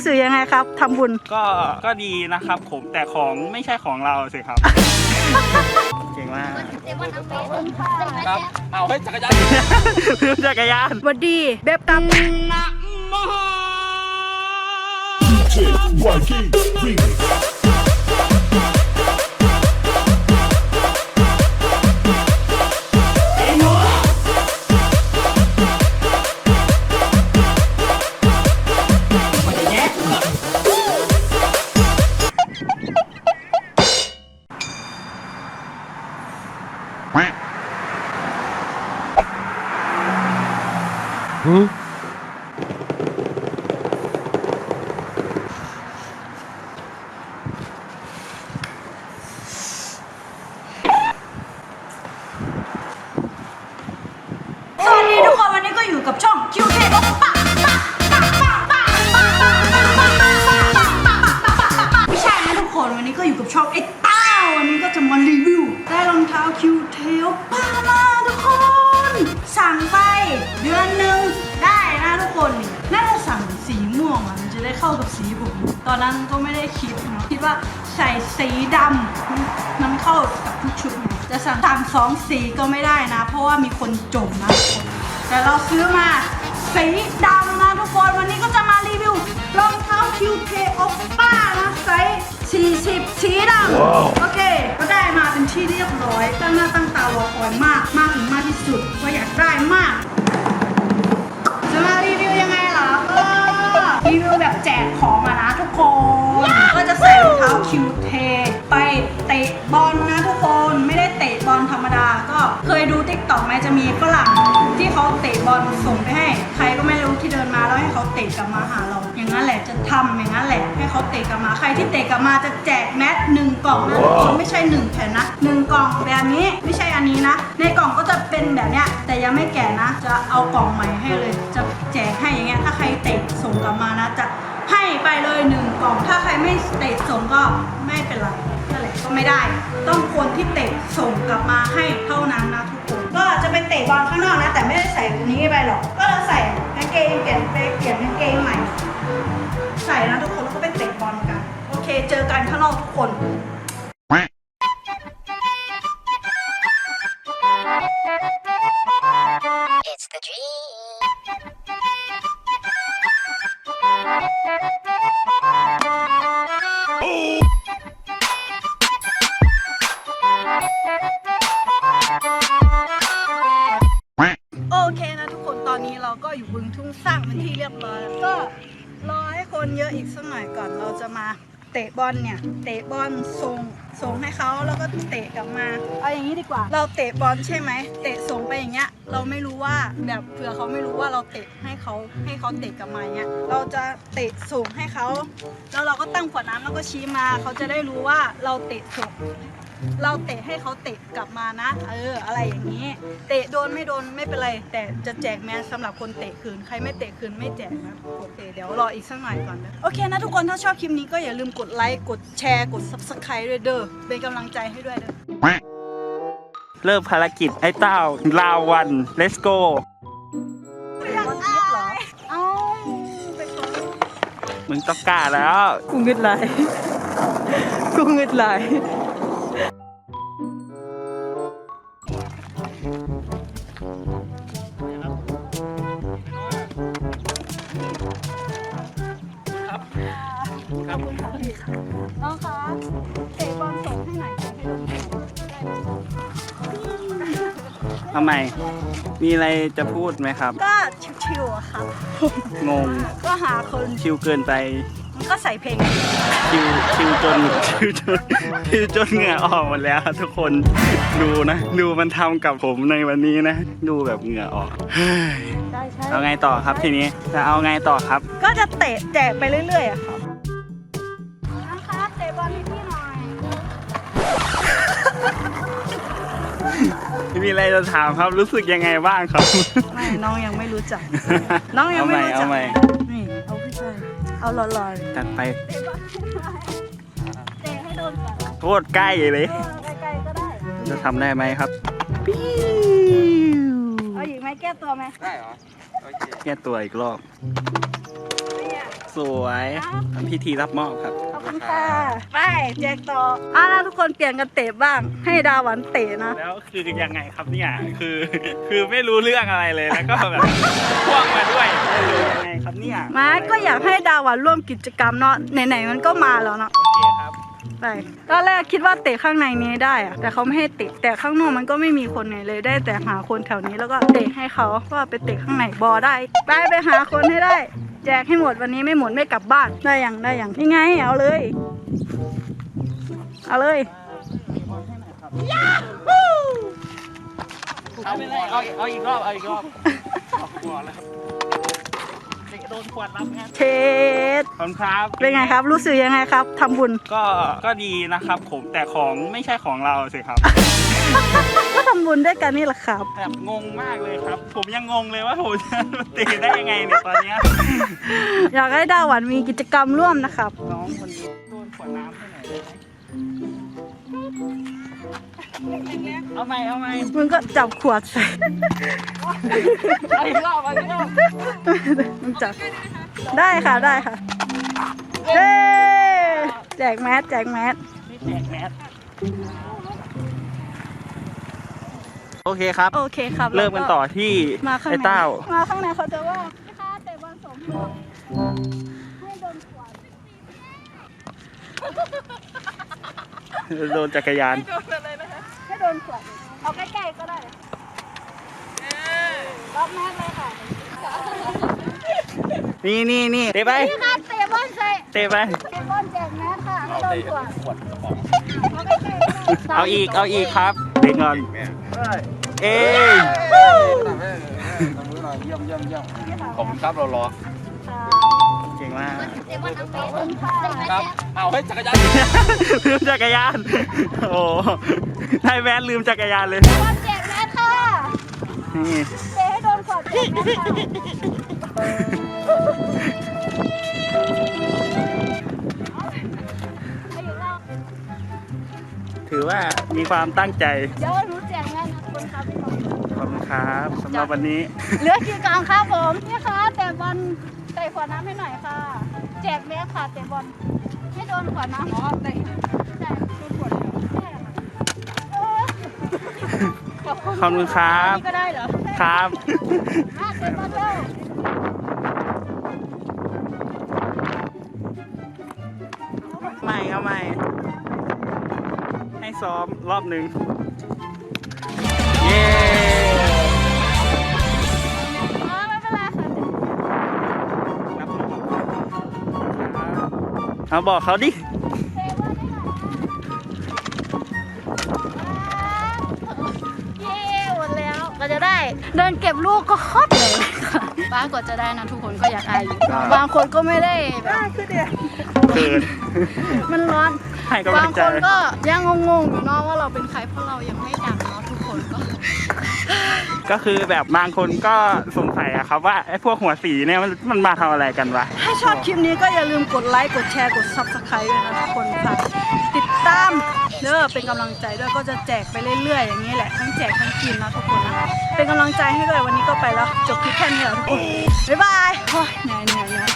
รู้สึกยังไงครับทำบุญ ก็ก็ดีนะครับผมแต่ของไม่ใช่ของเราสิครับ เก่งมากครับเอาเฮ้ยจักรยานลืมจักรยานสวัสดีเบบกับ ส เข้ากับสีผม ตอนนั้นก็ไม่ได้คิดเนาะคิดว่าใส่สีดำมันมันเข้ากับทุกชุดไงจะสั่งสั่งสองสีก็ไม่ได้นะ เพราะว่ามีคนจมนะทุกคนแต่เราซื้อมาสีดำนะทุกคน วันนี้ก็จะมารีวิวรองเท้า QK Oppa นะไซส์40สีดำโอเคก็ได้มาเป็นที่เรียบร้อยตั้งหน้าตั้งตารอคอยมาก มากถึงมากที่สุดก็อยากได้มาก จะมีฝรั่งที่เขาเตะบอลส่งไปให้ ใครก็ไม่รู้ที่เดินมาแล้วให้เขาเตะกลับมาหาเรา อย่างนั้นแหละจะทำอย่างนั้นแหละให้เขาเตะกลับมาใครที่เตะกลับมาจะแจกแมสหนึ่งกล่องนะทุกคนไม่ใช่หนึ่งแผ่นนะหนึ่งกล่องแบบนี้ไม่ใช่อันนี้นะ ในกล่องก็จะเป็นแบบเนี้ยแต่ยังไม่แก่นะ จะเอากล่องใหม่ให้เลย จะแจกให้อย่างเงี้ยถ้าใครเตะส่งกลับมานะจะ ให้ไปเลยหนึ่งกล่อง ถ้าใครไม่เตะส่งก็ไม่เป็นไรนั่นแหละก็ไม่ได้ ต้องคนที่เตะส่งกลับมาให้เท่านั้นนะทุกคน ก็จะไปเตะบอลข้างนอกนะ แต่ไม่ได้ใส่อันนี้ไปหรอก ก็เราใส่กางเกงเปลี่ยนไปเปลี่ยนกางเกงใหม่ ใส่นะทุกคนแล้วก็ไปเตะบอลกัน โอเค เจอกันข้างนอกทุกคน โอเคนะทุกคนตอนนี้เราก็อยู่บึงทุ่งสร้างเป็นที่เรียบร้อยแล้วก็รอให้คนเยอะอีกสักหน่อยก่อนเราจะมาเตะบอลเนี่ย เตะบอลทรง ส่งให้เขาแล้วก็เตะกลับมา เอาอย่างนี้ดีกว่า เราเตะบอลใช่ไหมเตะส่งไปอย่างเงี้ย เราไม่รู้ว่าแบบเผื่อเขาไม่รู้ว่าเราเตะให้เขาให้เขาเตะกลับมาอย่างเงี้ย เราจะเตะส่งให้เขาแล้วเราก็ตั้งขวดน้ำแล้วก็ชี้มาเขาจะได้รู้ว่าเราเตะส่งเราเตะให้เขาเตะกลับมานะ เออ อะไรอย่างนี้ เตะโดนไม่โดนไม่เป็นไร แต่จะแจกแมสสำหรับคนเตะคืน ใครไม่เตะคืนไม่แจกนะโอเคเดี๋ยวรออีกสักหน่อยก่อนนะโอเคนะทุกคนถ้าชอบคลิปนี้ก็อย่าลืมกดไลค์กดแชร์กด subscribe ด้วยเด้อเป็นกำลังใจให้ด้วยเด้อเริ่มภารกิจไอ้เต้าลาวัน let's go ยังอายเอ้าไปก่อนมึงต้องกล้าแล้ว กูเงึดไหลายกูเงึดไหล ทำไม มีอะไรจะพูดไหมครับ ก็ชิวๆอะครับ งง ก็หาคนชิวเกินไป มันก็ใส่เพลง ชิวชิวจนชิวจนชิวจนเหงื่อออกหมดแล้วทุกคนดูนะ ดูมันทำกับผมในวันนี้นะ ดูแบบเหงื่อออกเฮ้ยได้ใช่เอาไงต่อครับทีนี้จะเอาไงต่อครับ ก็จะเตะแจกไปเรื่อยๆอะครับนะครับ มีอะไรจะถามครับรู้สึกยังไงบ้างครับ ไม่น้องยังไม่รู้จัก น้องยังไม่รู้จักเอาใหม่นี่เอาผู้ชายเอาหล่อๆจัดไปเตะบอลเตะให้โดนก่อนโคตรใกล้เลย เออไกลๆก็ได้ จะทำได้ไหมครับเอาอีกไหมแก้ตัวไหมแก้ตัวอีกรอบ เนี่ย สวยทำพิธีรับมอบครับขอบ คุณค่ะไปแจกต่ออะนะทุกคนเปลี่ยนกันเตะบ้าง ให้ดาหวันเตะนะ แล้วคือยังไงครับเนี่ยคือคือไม่รู้เรื่องอะไรเลยแล้วก็แบบพ่วงมาด้วยเออยังไงครับเนี่ยมาก็อยากให้ดาหวันร่วมกิจกรรมเนาะไหนๆมันก็มาแล้วเนาะโอเคครับไปตอนแรกคิดว่าเตะข้างในนี้ได้อะแต่เขาไม่ให้เตะ แต่ข้างนอกมันก็ไม่มีคนไหนเลยได้แต่หาคนแถวนี้แล้วก็เตะให้เขาว่าไปเตะข้างในบอได้ ไปไปหาคนให้ได้ แจกให้หมดวันนี้ไม่หมดไม่กลับบ้านได้อย่างได้อย่างนี่ไงเอาเลย เอาเลยเอาไม่ได้เอาเอาอีกรอบเอาอีกรอบเอาหัวแล้วครับเด็กโดนขวดรับงานเทสขอบคุณครับ เป็นไงครับ รู้สึกยังไงครับทำบุญก็ก็ดีนะครับผมแต่ของไม่ใช่ของเราสิครับก็ ทำบุญด้วยกันนี่แหละครับ แบบงงมากเลยครับ ผมยังงงเลยว่าผมจะตีได้ยังไงเนี่ยตอนเนี้ยอยากให้ดาหวันมีกิจกรรมร่วมนะครับ น้องคนนี้โดนขวดน้ำให้หน่อยได้ไหมเอาไหมเอาไหมมึงก็จับขวดใส่ เอาอีกรอบเอาอีกรอบมึงจับ ได้ค่ะได้ค่ะ เย้แจกแมสแจกแมส นี่แจกแมส โอเคครับ โอเคครับเริ่มกันต่อที่มาข้างไอ้ในเต้า มาข้างในเขาจะว่าค่ะเตะบอลสมทบให้โดนขวดโดนจักรยานให้โดนขวดเอาใกล้ๆก็ได้รับแมสเลยค่ะนี่นี่นี่เตะไป พี่คะเตะบอลใส่เตะไป เตะบอลแจกแมสค่ะให้โดนขวดเอาใกล้ๆก็ได้เอาอีกเอาอีกครับ เด็กงอนเอ้ยขอบคุณครับเรารอเก่งมากเตะบอลทั้งเป็นครับเอาเฮ้ยจักรยานลืมจักรยาน โอ้ได้แมสลืมจักรยานเลยบอลแจกแมสค่ะนี่เตะให้โดนขวดแจกแมสค่ะ อว่ามีความตั้งใจเดี๋ยวหนูแจกแมสนะคนครับพี่น้องขอบคุณครับสำหรับวันนี้ เหลือกี่กล่องครับผมนี่คะแต่บอลเตะขวดน้ำให้หน่อยค่ะ แจกแมสค่ะเตะบอลให้โดนขวดน้ำอ๋อเตะใช่โดนขวดใช่ค่ะเออขอบคุณขอบคุณครับนี่ก็ได้เหรอครับมาเตะบอลเร็วไม่เอาไม่ให้ ซ้อมรอบหนึ่งเย้อ๋อไม่เป็นไรค่ะรับรองเอาบอกเขาดิเตะบอลให้หน่อยเย้หมดแล้วก็จะได้ เดินเก็บลูกก็คอดเลยค่ะบ้านกว่าจะได้นะทุกคนก็อยากอายอยู่บางคนก็ไม่ได้แบบคือเดียเกิน มันร้อน ให้กำลับางงใจคนก็ยังงงๆอยู่เนาะว่าเราเป็นใครเพราะเรายังไม่ดังเนาะทุกคนก็ ก็คือแบบบางคนก็สงสัยอะครับว่าไอ้พวกหัวสีเนี่ยมันมันมาทำอะไรกันวะ ถ้าชอบคลิปนี้ก็อย่าลืมกดไลค์ กดแชร์ กด subscribe ด้วยนะทุกคนค่ะ ติดตามเด้อเป็นกำลังใจด้วยก็จะแจกไปเรื่อยๆ อย่างนี้แหละ ทั้งแจกทั้งกินนะทุกคนนะ เป็นกำลังใจให้ด้วยวันนี้ก็ไปแล้ว จบคลิปแค่นี้แหละทุกคน บ๊ายบายโอ้ยเหนื่อยเหนื่อยเหนื่อย